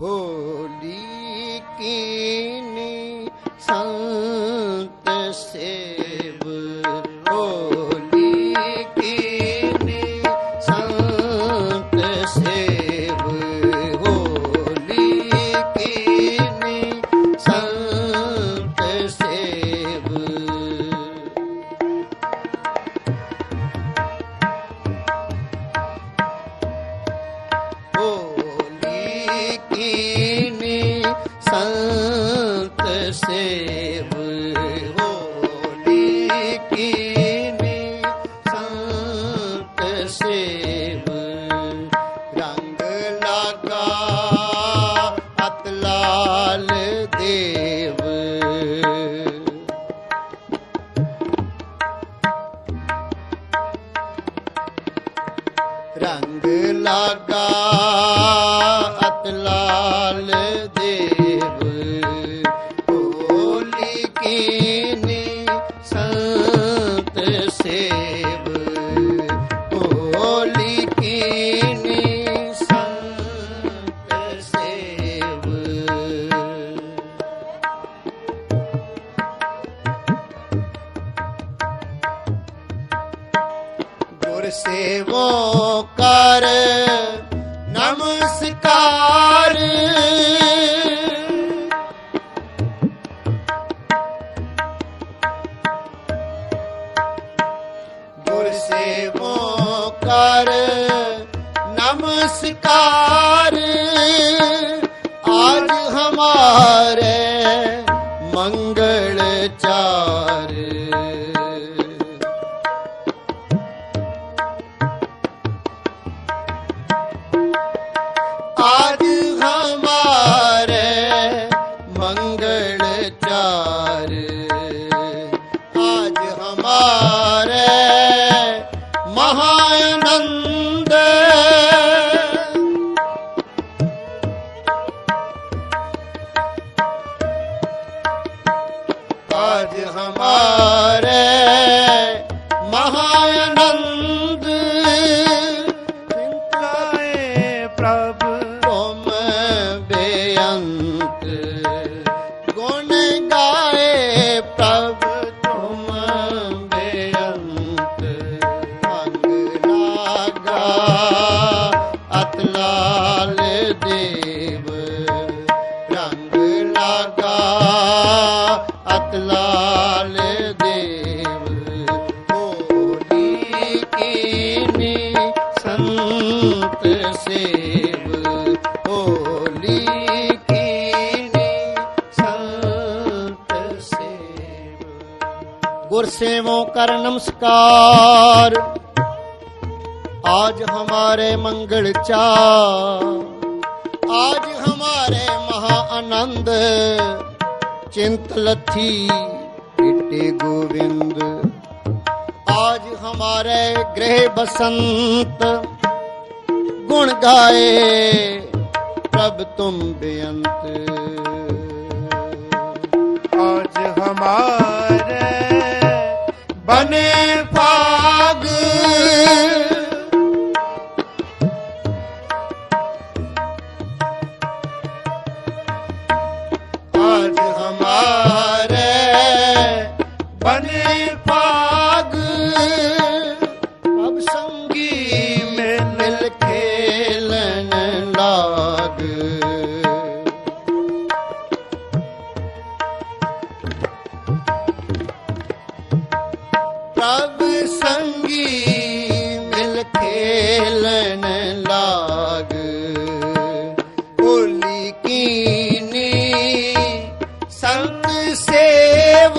होली कीनी सं ਲਾਗਾ ਅਤ ਲਾਲ ਦੇਵ। ਹੋਲੀ ਕੀਨੀ ਸੰਤ ਸੇਵ। ਹੋਲੀ ਕੀਨੀ ਸੰਤ ਸੇਵ। ਗੁਰ ਸੇਵੋ ਕਰ ਨਮਸਕਾਰ। ਗੁਰ ਸੇਵੋ ਕਰ ਨਮਸਕਾਰ। ਆਜ ਹਮਾਰੇ कर नमस्कार आज हमारे मंगल चा आज हमारे महा आनंद चिंत लथी बेटे गोविंद आज हमारे गृह बसंत गुण गाए प्रभ तुम बेअंत आज हमारे ਬਨੇ ਭਾਗ। ਅੱਜ ਹਮਾਰੇ ਬਨੇ ਖੇਲਣ ਲਾਗ। ਹੋਲੀ ਕੀਨੀ ਸੰਤ ਸੇਵ।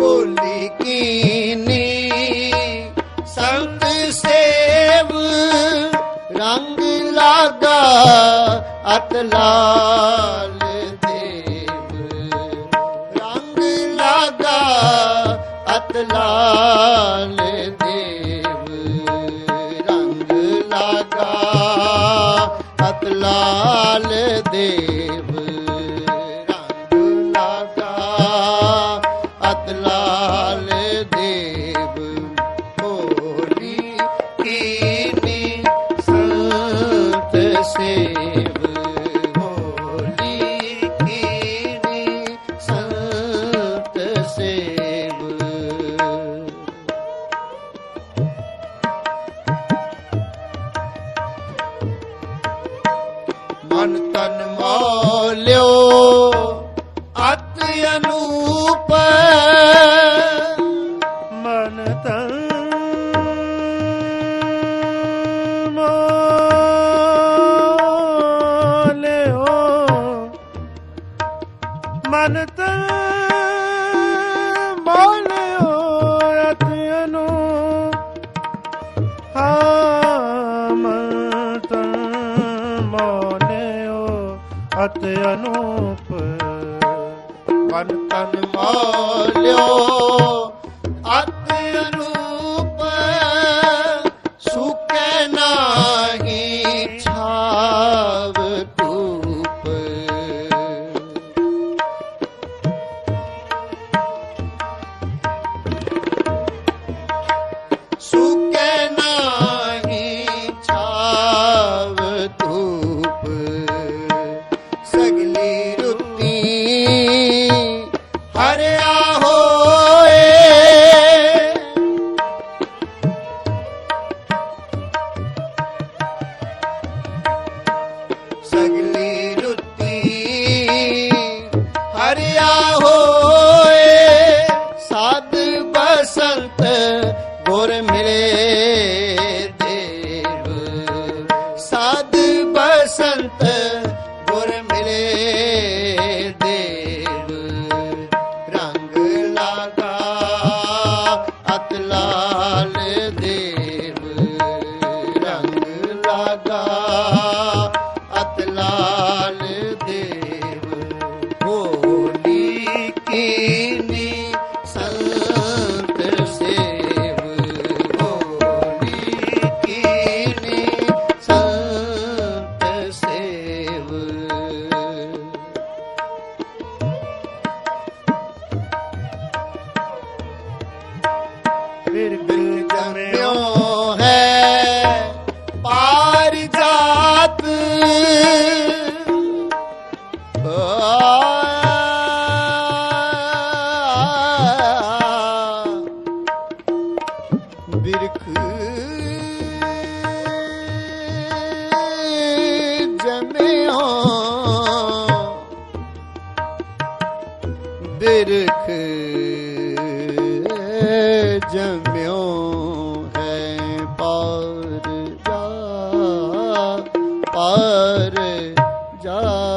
ਹੋਲੀ ਕੀਨੀ ਸੰਤ ਸੇਵ। ਰੰਗ ਲਾਗਾ ਅਤ ਲਾਲ ਰੰਗ ਦੇਵ ਰੰਗ ਲਾਗਾ ਅਤ ਦੇਵ ਰੰਗ ਲਾਗਾ ਅਤ ਦੇਵ ਹੋਰੀ ਕੀਨੀ ਸੇਵ। ਅਨੰਤ ਅਨੂਪ ਮਨ ਤਨ ਮੋਲਿਓ। ਮਨ ਤਨ ਮੋਲਿਓ ਅਤ ਅਨੂਪ ਹਾ ਮਨ ਤਨ ਮੋਲਿਓ ਅਤ ਅਨੂਪ ਤਨ ਮਾਲਿਓ। ਜਮਿਓ ਹੈ ਪਾਰ ਜਾ ਪਾਰ ਜਾਤ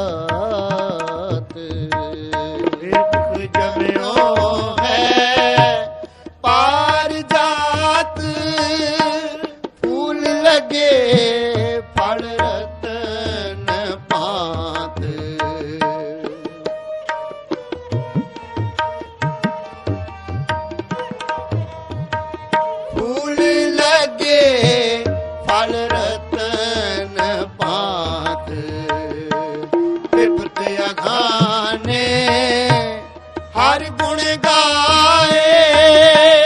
ਇਕ ਜਮਿਓ ਹੈ ਪਾਰ ਜਾਤ ਫੂਲ ਲਗੇ ਬਿਪਤ ਅਘਾਨੇ ਹਰ ਗੁਣ ਗਾਏ।